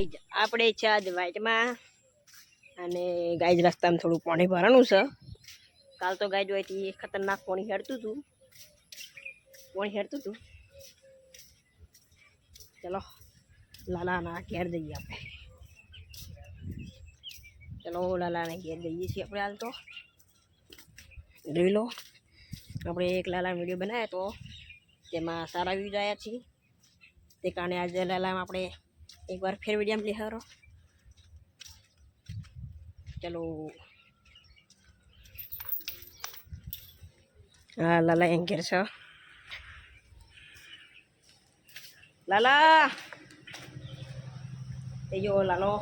Guys આપણે છે આજ વાઇટમાં. અને ગાઈજ રસ્તામાં થોડું પાણી ભરવાનું છે. કાલ તો ગાઈજ હોયથી ખતરનાક પાણી હેડતું હતું. પાણી હેડતું હતું. ચલો, લાલાના ઘેર જઈએ આપણે. ચલો, લાલાના ઘેર જઈએ છીએ આપણે હાલ તો. જોઈ લો, આપણે એક લાલા વીડિયો બનાવ્યો તો તેમાં સારા વ્યૂઝ આવ્યા છીએ. તે કારણે આજે લાલામાં આપણે એકવાર ફેર વીડિયો લિહારો ચલો હા લાલા એમ ઘેર છે લાલા એ જો લાલો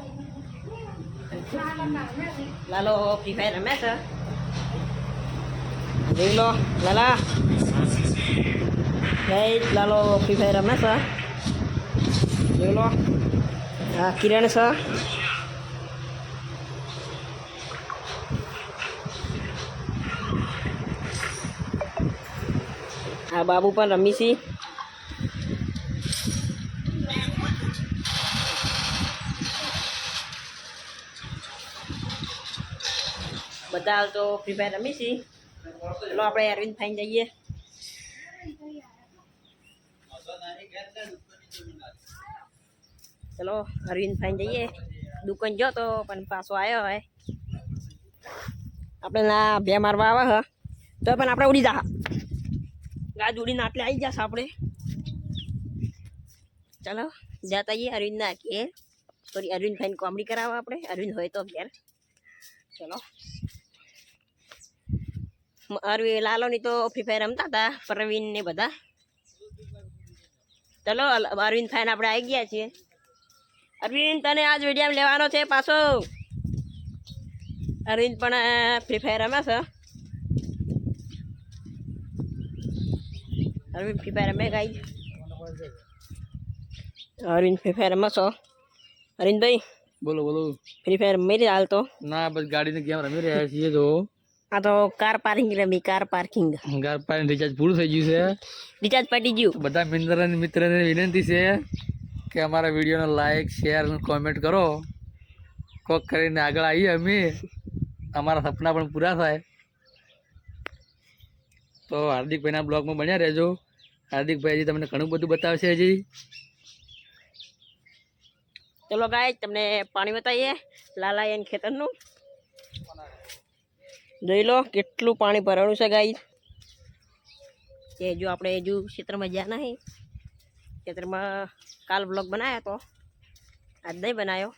લાલો ફ્રી ફાયર રમે છે જોઈ લો લાલા ગઈ લાલો ફ્રી ફાયર રમે છે જોઈ લો હા કિરણ સર આ બાબુ પણ રમી છી. બધા તો ફ્રી ફાયર રમી છી. ચલો આપણે અરવિંદ ખાઈને જઈએ. ચલો અરવિંદ ખાઈને જઈએ દુકાન જો તો પણ પાછો આવ્યો હોય આપણે ના બે મારવા આવે હ તો પણ આપણે ઉડી જા ગાજ ઉડીને આટલે આવી જશે આપણે ચલો જતા આવીએ અરવિંદ ના ઘેર થોડી અરવિંદ ભાઈને કોમેડી કરાવો આપણે અરવિંદ હોય તો ઘેર ચલો અરવિંદ લાલોની તો ફ્રી ફાયર રમતા હતા પ્રવીણ ને બધા ચલો અરવિંદ ફાઈન આપણે આવી ગયા છીએ અરવિંદ તને આજ વીડિયો લેવાનો છે પાછો? અરવિંદ પણ ફ્રી ફાયર રમે છે. અરવિંદ ફ્રી ફાયર રમે ગાઈ અરવિંદ ફ્રી ફાયર રમે છો. અરવિંદભાઈ બોલો બોલો. ફ્રી ફાયર રમી રહ્યા હાલ તો? ના બસ ગાડીની ગેમ રમી રહ્યા છીએ તો. આ તો car parking rummy car parking. ગાર પાણી રિચાર્જ પૂરું થઈ ગયું છે. રિચાર્જ પટી ગયું. બધા મિત્ર મિત્રને વિનંતી છે. કે અમારા વિડીયોને લાઈક શેર કોમેન્ટ કરો. કોક કરીને આગળ આવીએ અમે. અમારા સપના પણ પૂરા થાય. તો હાર્દિકભાઈના બ્લોગમાં બન્યા રહેજો. હાર્દિકભાઈ હજી તમને ઘણું બધું બતાવશે હજી. ચલો ગાય તમને પાણી બતાવીએ. લાલાયન ખેતરનું. જોઈ લો કેટલું પાણી ભરાણું છે ગાય કે જો આપણે હજુ ક્ષેત્રમાં જ્યાં નહીં ખેતરમાં કાલ બ્લોગ બનાવ્યો તો. આજ નહીં બનાવ્યો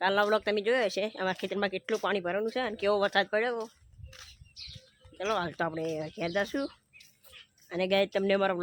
કાલનો બ્લોગ તમે જોયો હશે. અમારા ખેતરમાં કેટલું પાણી ભરવાનું છે અને કેવો વરસાદ પડ્યો. ચલો, હાલ તો આપણે ઘેર જશું અને ગાય તમને અમારો